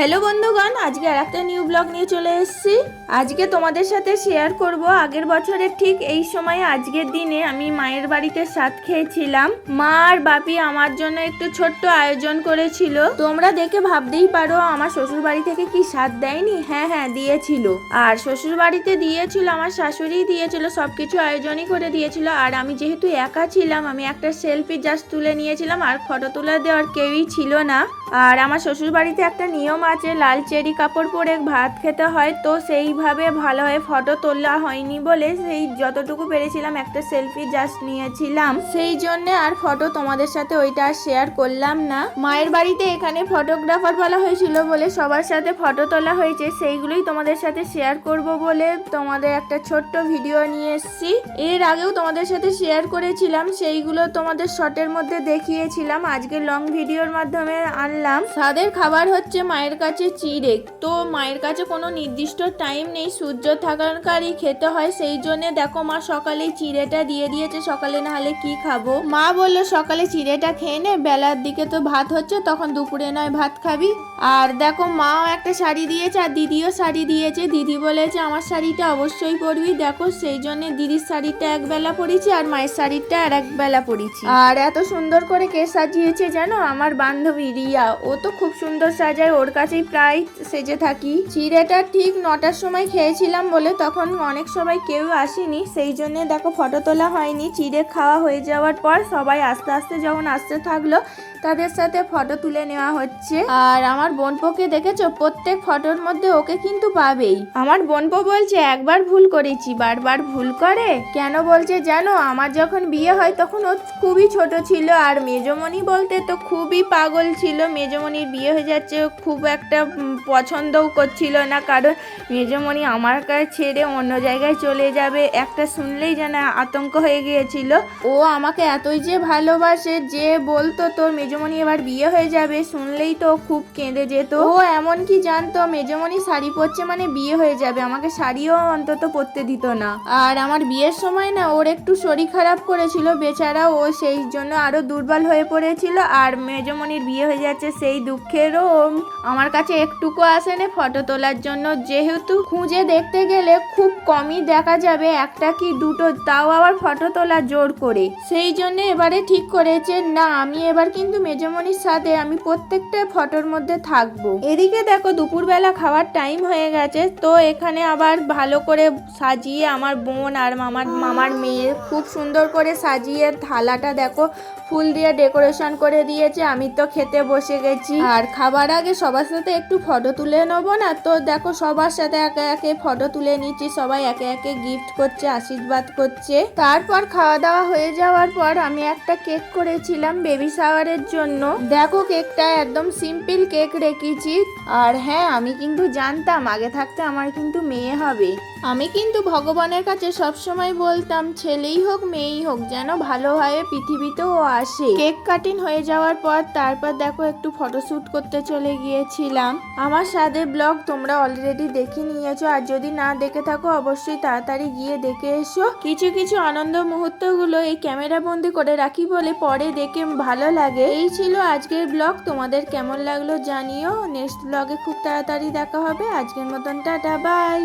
Hello বন্ধুগণ, আজকে আর একটা নিউ ব্লগ নিয়ে চলে এসেছি। আজকে তোমাদের সাথে শেয়ার করব, আগের বছরের ঠিক এই সময় আজকের দিনে আমি মায়ের বাড়িতে সাত খেয়েছিলাম। মা আর বাপি আমার জন্য একটু ছোট্ট আয়োজন করেছিল। তোমরা দেখে ভাবতেই পারো, আমার শ্বশুর বাড়ি থেকে কি স্বাদ দেয়নি? হ্যাঁ হ্যাঁ দিয়েছিল। আর শ্বশুর বাড়িতে দিয়েছিল, আমার শাশুড়ি দিয়েছিল, সবকিছু আয়োজনই করে দিয়েছিল। আর আমি যেহেতু একা ছিলাম, আমি একটা সেলফি জাস্ট তুলে নিয়েছিলাম, আর ফটো তুলে দেওয়ার কেউই ছিল না। আর আমার শ্বশুর বাড়িতে একটা নিয়ম আছে, লাল চেরি কাপড় পরে ভাত খেতে হয়, তো সেইভাবে ভালোভাবে ফটো তোলা হয়নি বলে সেই যতটুকু পেরেছিলাম একটা সেলফি জাস্ট নিয়েছিলাম। সেই জন্য আর ফটো তোমাদের সাথে ওইটা আর শেয়ার করলাম না। মায়ের বাড়িতে এখানে ফটোগ্রাফার বলা হয়েছিল বলে সবার সাথে ফটো তোলা হয়েছে, সেইগুলোই তোমাদের সাথে শেয়ার করব বলে তোমাদের একটা ছোট্ট ভিডিও নিয়ে এসেছি। এর আগেও তোমাদের সাথে শেয়ার করেছিলাম, সেইগুলো তোমাদের শর্টের মধ্যে দেখিয়েছিলাম। আজকে লং ভিডিওর মাধ্যমে আনলাম। স্বাদের খাবার হচ্ছে মায়ের কাছে চিড়ে তো মায়ের কাছে কোনো নির্দিষ্ট টাইম নেই সূর্য থাকাকারই খেতে হয় সেই জন্য দেখো মা সকালে চিড়েটা দিয়ে দিয়েছে সকালে না হলে কি খাব? মা বলল সকালে চিড়েটা খেয়ে নে বেলার দিকে তো ভাত হচ্ছে তখন দুপুরে নয় ভাত খাবি। আর দেখো মাও একটা শাড়ি দিয়েছে আর দিদিও শাড়ি দিয়েছে। দিদি বলেছে আমার শাড়িটা অবশ্যই পরবি। দেখো সেই জন্য দিদির শাড়িটা এক বেলা পরেছি আর মায়ের শাড়িটা আর এক বেলা পরেছি। আর এত সুন্দর করে কে সাজিয়েছে জানো? আমার বান্ধবী রিয়া। ও তো খুব সুন্দর সাজায়, ওর কাছেই প্রায় সেজে থাকি। চিড়েটা ঠিক নটার সময় খেয়েছিলাম বলে তখন অনেক সময় কেউ আসেনি, সেই জন্য দেখো ফটো তোলা হয়নি। চিড়ে খাওয়া হয়ে যাওয়ার পর সবাই আস্তে আস্তে যখন আসতে থাকল তাদের সাথে ফটো তুলে নেওয়া হচ্ছে। আর আমার বোনপোকে দেখেছ? প্রত্যেক ফটোর মধ্যে ওকে কিন্তু পাবেই। আমার বোনপো বলছে একবার ভুল করেছি বারবার ভুল করে? কেন বলছে জানো? আমার যখন বিয়ে হয় তখন ও খুবই ছোট ছিল আর মেজমণি বলতে তো খুবই পাগল ছিল। মেজমণির বিয়ে হয়ে যাচ্ছে খুব একটা পছন্দও করছিল না কারণ মেজমণি আমার কাছে ছেড়ে অন্য জায়গায় চলে যাবে। একটা শুনলেই যেন আতঙ্ক হয়ে গিয়েছিল। ও আমাকে এতই যে ভালোবাসে যে বলতো তোর মেজমণি এবার বিয়ে হয়ে যাবে, শুনলেই তো খুব কেঁদে যেত। ও এমন কি জানতো, মেজমণি শাড়ি পরছে মানে বিয়ে হয়ে যাবে, আমাকে শাড়িও অন্তত পরতে দিত না। আর আমার বিয়ের সময় না, ওর একটু শরীর খারাপ করেছিল, বেচারা ও সেই জন্য আরও দুর্বল হয়ে পড়েছিল, আর মেজমণির বিয়ে হয়ে যাচ্ছে সেই দুঃখেরও আমার কাছে একটুকু আসেনি ফটো তোলার জন্য। যেহেতু খুঁজে দেখতে গেলে খুব কমই দেখা যাবে একটা কি দুটো, তাও আবার ফটো তোলা জোর করে। সেই জন্য এবারে ঠিক করেছে, না, আমি এবার কিন্তু মেজমণির সাথে আমি প্রত্যেকটা ফটোর মধ্যে থাকব। এদিকে দেখো দুপুরবেলা খাওয়ার টাইম হয়ে গেছে, তো এখানে আবার ভালো করে সাজিয়ে আমার বোন আর মামার মামার মেয়ে খুব সুন্দর করে সাজিয়ে থালাটা দেখো, ফুল দিয়ে ডেকোরেশন করে দিয়েছে, আমি তো খেতে বসে গেছি। আর খাবার আগে সবার সাথে একটু ফটো তুলে নেব না? তো দেখো সবার সাথে একে একে ফটো তুলে নিচ্ছি, সবাই একে একে গিফট করছে, আশীর্বাদ করছে। তারপর খাওয়া দাওয়া হয়ে যাওয়ার পর আমি একটা কেক করেছিলাম বেবি শাওয়ারের জন্য। দেখো কেকটা একদম সিম্পল কেক রেখেছি। আর হ্যাঁ আমি কিন্তু জানতাম, আগে থাকতে আমার কিন্তু মেয়ে হবে। আমি কিন্তু ভগবানের কাছে সবসময় বলতাম, ছেলেই হোক, মেয়েই হোক, যেন ভালোভাবে পৃথিবীতেও আসে। কেক কাটিং হয়ে যাওয়ার পর তারপর দেখো একটু ফটোশ্যুট করতে চলে গিয়েছিলাম। আমার সাথে ব্লগ তোমরা অলরেডি দেখে নিয়েছো, আর যদি না দেখে থাকো, অবশ্যই তাড়াতাড়ি গিয়ে দেখে এসো। কিছু কিছু আনন্দ মুহূর্তগুলো এই ক্যামেরা বন্দি করে রাখি বলে পরে দেখে ভালো লাগে। এই ছিল আজকের ব্লগ, তোমাদের কেমন লাগল জানিও। নেক্সট ব্লগে খুব তাড়াতাড়ি দেখা হবে। আজকের মতন টাটা, বাই।